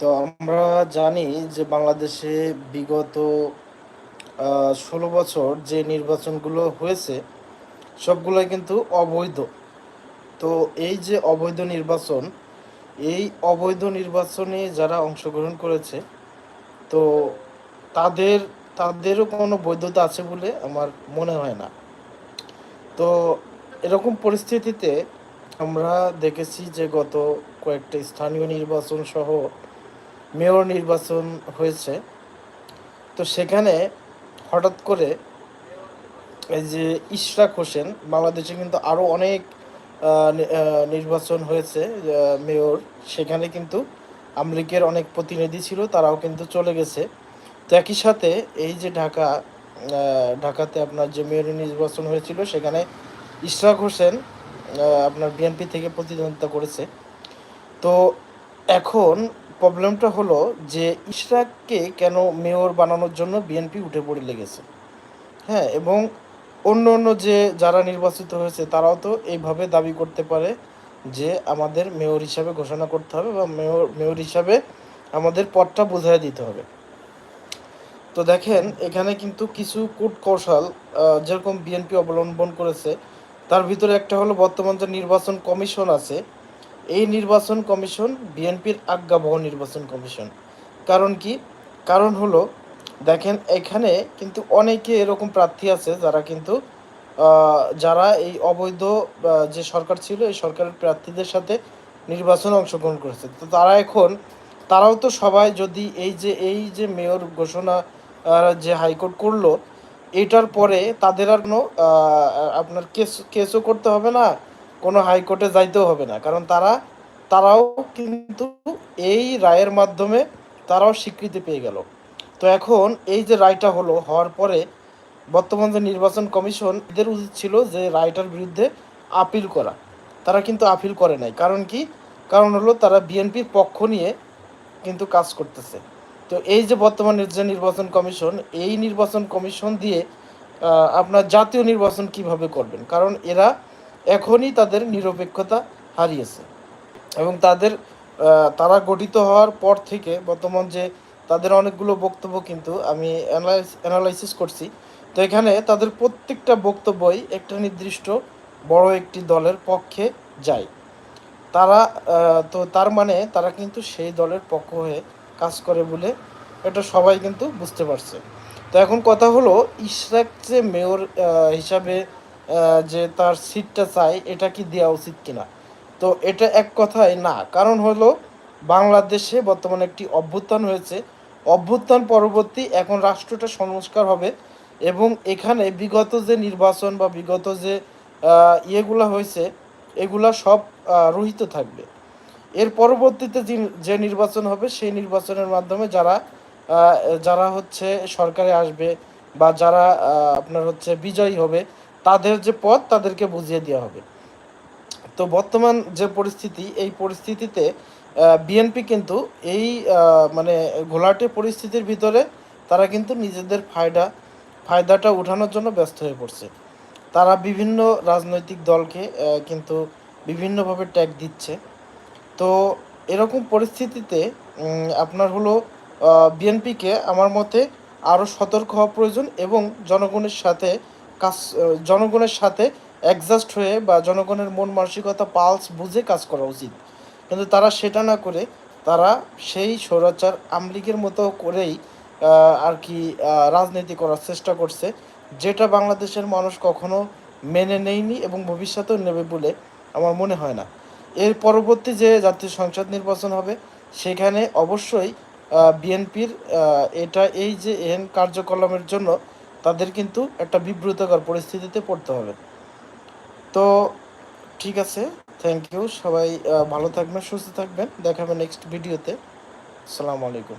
তো আমরা জানি যে বাংলাদেশে বিগত ষোলো বছর যে নির্বাচনগুলো হয়েছে, সবগুলোই কিন্তু অবৈধ। তো এই যে অবৈধ নির্বাচন, এই অবৈধ নির্বাচনে যারা অংশগ্রহণ করেছে, তো তাদের, তাদেরও কোনো বৈধতা আছে বলে আমার মনে হয় না। তো এরকম পরিস্থিতিতে আমরা দেখেছি যে গত কয়েকটা স্থানীয় নির্বাচন সহ মেয়র নির্বাচন হয়েছে। তো সেখানে হঠাৎ করে এই যে ইশরাক হোসেন, বাংলাদেশে কিন্তু আরও অনেক নির্বাচন হয়েছে মেয়র। সেখানে কিন্তু আমলিকের অনেক প্রতিনিধি ছিল, তারাও কিন্তু চলে গেছে। তো একই সাথে এই যে ঢাকা ঢাকাতে আপনার যে মেয়র নির্বাচন হয়েছিল, সেখানে ইশরাক হোসেন আপনার বিএনপি থেকে প্রতিদ্বন্দ্বিতা করেছে। তো এখন প্রবলেমটা হলো যে ইশরাককে কেন মেয়র বানানোর জন্য বিএনপি উঠে পড়ে লেগেছে। হ্যাঁ এবং অন্য অন্য যে যারা নির্বাচিত হয়েছে, তারাও তো এইভাবে দাবি করতে পারে যে আমাদের মেয়র হিসাবে ঘোষণা করতে হবে বা মেয়র মেয়র হিসাবে আমাদের পদটা বোঝাই দিতে হবে। তো দেখেন, এখানে কিন্তু কিছু কূট কৌশল যেরকম বিএনপি অবলম্বন করেছে, তার ভিতরে একটা হলো বর্তমান যে নির্বাচন কমিশন আছে এই নির্বাচন কমিশন, বিএনপির আজ্ঞাবহ নির্বাচন কমিশন। কারণ কি? কারণ হলো, দেখেন, এখানে কিন্তু অনেকে এরকম প্রার্থী আছে যারা কিন্তু যারা এই অবৈধ যে সরকার ছিল, এই সরকারের প্রার্থীদের সাথে নির্বাচনে অংশগ্রহণ করেছে। তো তারা এখন, তারাও তো সবাই যদি এই যে এই যে মেয়র ঘোষণা যে হাইকোর্ট করল, এটার পরে তাদের আর কোনো আপনার কেস, কেসও করতে হবে না। কোনো হাইকোর্টে যাইতেও হবে না। কারণ তারা, তারাও কিন্তু এই রায়ের মাধ্যমে তারাও স্বীকৃতি পেয়ে গেল। তো এখন এই যে রায়টা হলো, হওয়ার পরে বর্তমান যে নির্বাচন কমিশন, এদের উচিত ছিল যে রায়টার বিরুদ্ধে আপিল করা। তারা কিন্তু আপিল করে নাই। কারণ কি? কারণ হলো তারা বিএনপির পক্ষ নিয়ে কিন্তু কাজ করতেছে। তো এই যে বর্তমান যে নির্বাচন কমিশন, এই নির্বাচন কমিশন দিয়ে আপনার জাতীয় নির্বাচন কীভাবে করবেন? কারণ এরা এখনই তাদের নিরপেক্ষতা হারিয়েছে। এবং তাদের তারা গঠিত হওয়ার পর থেকে বর্তমান যে তাদের অনেকগুলো বক্তব্য কিন্তু আমি অ্যানালাইসিস করছি। তো এখানে তাদের প্রত্যেকটা বক্তব্যই একটা নির্দিষ্ট বড় একটি দলের পক্ষে যায়। তারা তো তার মানে তারা কিন্তু সেই দলের পক্ষ হয়ে কাজ করে বলে এটা সবাই কিন্তু বুঝতে পারছে। তো এখন কথা হলো ইশরাক যে মেয়র হিসাবে যে তার সিটটা চাই, এটা কি দেওয়া উচিত কিনা? তো এটা এক কথায় না। কারণ হলো, বাংলাদেশে বর্তমানে একটি অভ্যুত্থান হয়েছে। অভ্যুত্থান পরবর্তী এখন রাষ্ট্রটা সংস্কার হবে এবং এখানে বিগত যে নির্বাচন বা বিগত যে ইয়েগুলো হয়েছে, এগুলা সব রহিত থাকবে। এর পরবর্তীতে যে নির্বাচন হবে, সেই নির্বাচনের মাধ্যমে যারা যারা হচ্ছে সরকারে আসবে বা যারা আপনার হচ্ছে বিজয়ী হবে তাদের যে পথ তাদেরকে বুঝিয়ে দেওয়া হবে। তো বর্তমান যে পরিস্থিতি, এই পরিস্থিতিতে বিএনপি কিন্তু এই মানে ঘোলাটে পরিস্থিতির ভিতরে তারা কিন্তু নিজেদের ফায়দা, ফায়দাটা উঠানোর জন্য ব্যস্ত হয়ে পড়ছে। তারা বিভিন্ন রাজনৈতিক দলকে কিন্তু বিভিন্নভাবে ট্যাগ দিচ্ছে। তো এরকম পরিস্থিতিতে আপনার হলো বিএনপিকে আমার মতে আরও সতর্ক হওয়া প্রয়োজন এবং জনগণের সাথে কাজ জনগণের সাথে অ্যাডজাস্ট হয়ে বা জনগণের মন মানসিকতা পালস বুঝে কাজ করা উচিত। কিন্তু তারা সেটা না করে, তারা সেই স্বৈরাচার আমলিগের মতো করেই আর কি রাজনীতি করার চেষ্টা করছে, যেটা বাংলাদেশের মানুষ কখনো মেনে নেয়নি এবং ভবিষ্যতেও নেবে বলে আমার মনে হয় না। এর পরবর্তী যে জাতীয় সংসদ নির্বাচন হবে, সেখানে অবশ্যই বিএনপির এটা এই যে এন কার্যকলাপের জন্য তাদের কিন্তু একটা বিব্রতকর পরিস্থিতিতে পড়তে হবে। তো ঠিক আছে থ্যাংক ইউ সবাই ভালো থাকবেন, সুস্থ থাকবেন দেখাবেন নেক্সট ভিডিওতে আসসালামু আলাইকুম।